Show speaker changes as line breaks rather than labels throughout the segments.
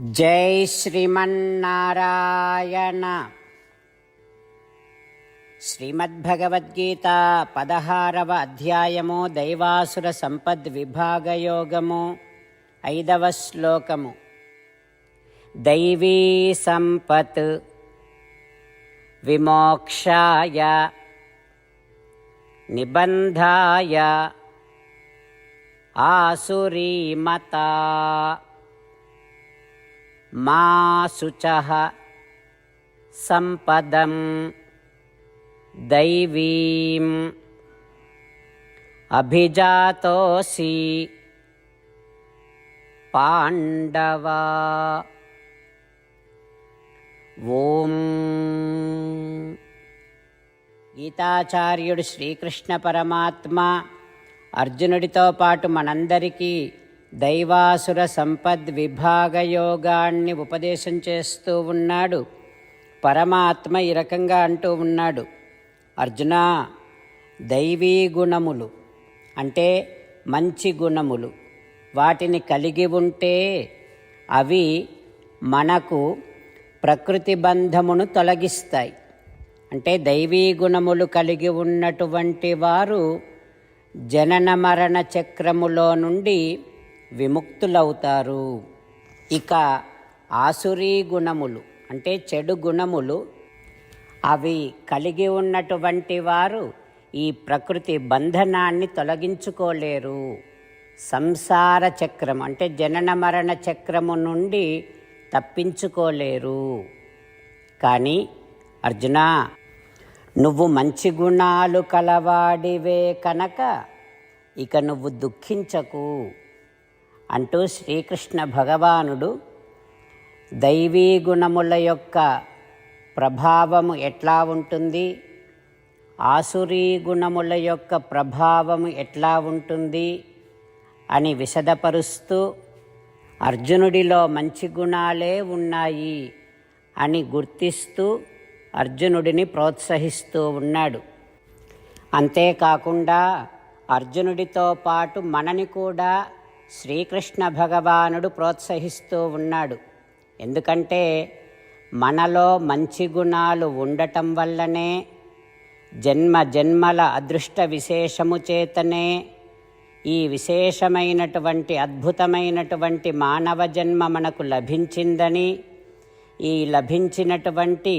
జై శ్రీమన్నారాయణ. శ్రీమద్భగవద్గీత పదహారవ అధ్యాయము దైవాసుర సంపద్ విభాగయోగము ఐదవ శ్లోకము. దైవీ సంపత్ విమోక్షాయ నిబంధాయ ఆసురీమతా. మా శుచ సంపదం దైవీం అభిజాతోసి పాండవా ఓం గీతాచార్యుడు శ్రీకృష్ణ పరమాత్మ అర్జునుడితో పాటు మనందరికీ దైవాసుర సంపద్ విభాగ యోగాన్ని ఉపదేశం చేస్తూ ఉన్నాడు. పరమాత్మ ఈ రకంగా అంటూ ఉన్నాడు. అర్జున దైవీ గుణములు అంటే మంచి గుణములు. వాటిని కలిగి ఉంటే అవి మనకు ప్రకృతి బంధమును తొలగిస్తాయి. అంటే దైవీ గుణములు కలిగి ఉన్నటువంటి వారు జనన మరణ చక్రములో నుండి విముక్తులవుతారు. ఇక ఆసురీ గుణములు అంటే చెడు గుణములు అవి కలిగి ఉన్నటువంటి వారు ఈ ప్రకృతి బంధనాన్ని తొలగించుకోలేరు. సంసార చక్రం అంటే జనన మరణ చక్రము నుండి తప్పించుకోలేరు. కానీ అర్జున నువ్వు మంచి గుణాలు కలవాడివే కనుక ఇక నువ్వు దుఃఖించకు. అంటూ శ్రీకృష్ణ భగవానుడు దైవీ గుణముల యొక్క ప్రభావము ఎట్లా ఉంటుంది? ఆసురీ గుణముల యొక్క ప్రభావము ఎట్లా ఉంటుంది? అని విశదపరుస్తూ అర్జునుడిలో మంచి గుణాలే ఉన్నాయి అని గుర్తిస్తూ అర్జునుడిని ప్రోత్సహిస్తూ ఉన్నాడు. అంతేకాకుండా అర్జునుడితో పాటు మనని కూడా శ్రీకృష్ణ భగవానుడు ప్రోత్సహిస్తూ ఉన్నాడు. ఎందుకంటే మనలో మంచి గుణాలు ఉండటం వల్లనే జన్మ జన్మల అదృష్ట విశేషము చేతనే ఈ విశేషమైనటువంటి అద్భుతమైనటువంటి మానవ జన్మ మనకు లభించిందని ఈ లభించినటువంటి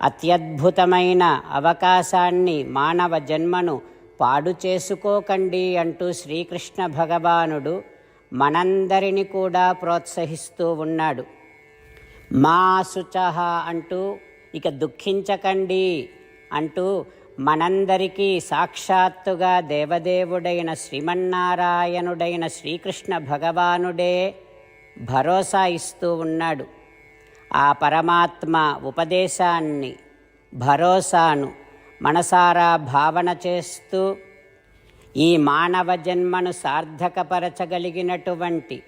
అత్యద్భుతమైన అవకాశాన్ని మానవ జన్మను పాడు చేసుకోకండి అంటూ శ్రీకృష్ణ భగవానుడు మనందరిని కూడా ప్రోత్సహిస్తూ ఉన్నాడు. మా శుచహ అంటూ ఇక దుఃఖించకండి అంటూ మనందరికీ సాక్షాత్తుగా దేవదేవుడైన శ్రీమన్నారాయణుడైన శ్రీకృష్ణ భగవానుడే భరోసా ఇస్తూ ఉన్నాడు. ఆ పరమాత్మ ఉపదేశాన్ని భరోసాను మనసారా భావన చేస్తూ ఈ మానవ జన్మను సార్థకపరచగలిగినటువంటి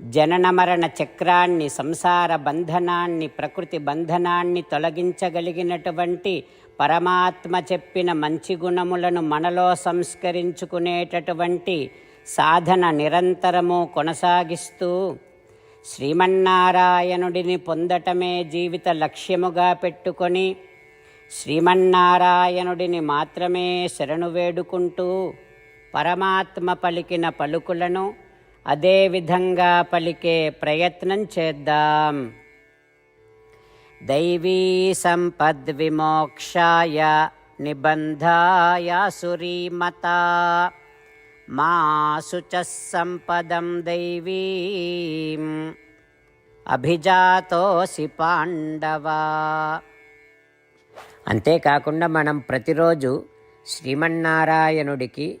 జనన మరణ చక్రాన్ని సంసార బంధనాన్ని ప్రకృతి బంధనాన్ని తొలగించగలిగినటువంటి పరమాత్మ చెప్పిన మంచి గుణములను మనలో సంస్కరించుకునేటటువంటి సాధన నిరంతరము కొనసాగిస్తూ శ్రీమన్నారాయణుడిని పొందటమే జీవిత లక్ష్యముగా పెట్టుకొని శ్రీమన్నారాయణుడిని మాత్రమే శరణు వేడుకుంటూ పరమాత్మ పలికిన పలుకులను అదే విధంగా పలికే ప్రయత్నం చేద్దాం. దైవీ సంపద్విమోక్షాయ నిబంధాయ సురీమత మా శుచ సంపదం దైవీం అభిజాతోసి పాండవా. అంతేకాకుండా మనం ప్రతిరోజు శ్రీమన్నారాయణుడికి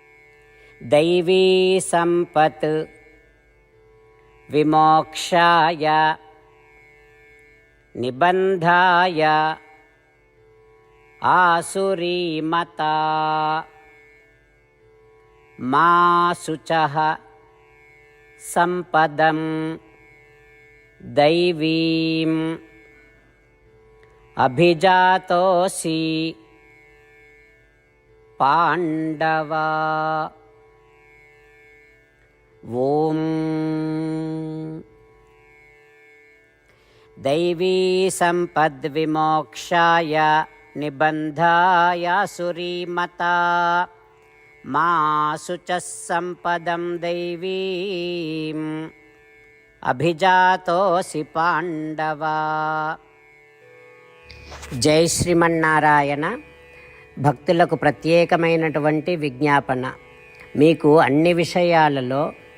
दैवी सम्पत् विमोक्षाय निबन्धाय आसुरीमता मा शुचः सम्पदं दैवीम् अभिजातोऽसि पाण्डवा। ఓం दैवी सम्पद्विमोक्षाय निबन्धायासुरीमता మా శుచः సంపదం దైవీం అభిజాతోసి పాండవా జై శ్రీమన్నారాయణ భక్తులకు ప్రత్యేకమైనటువంటి విజ్ఞాపన మీకు అన్ని విషయాలలో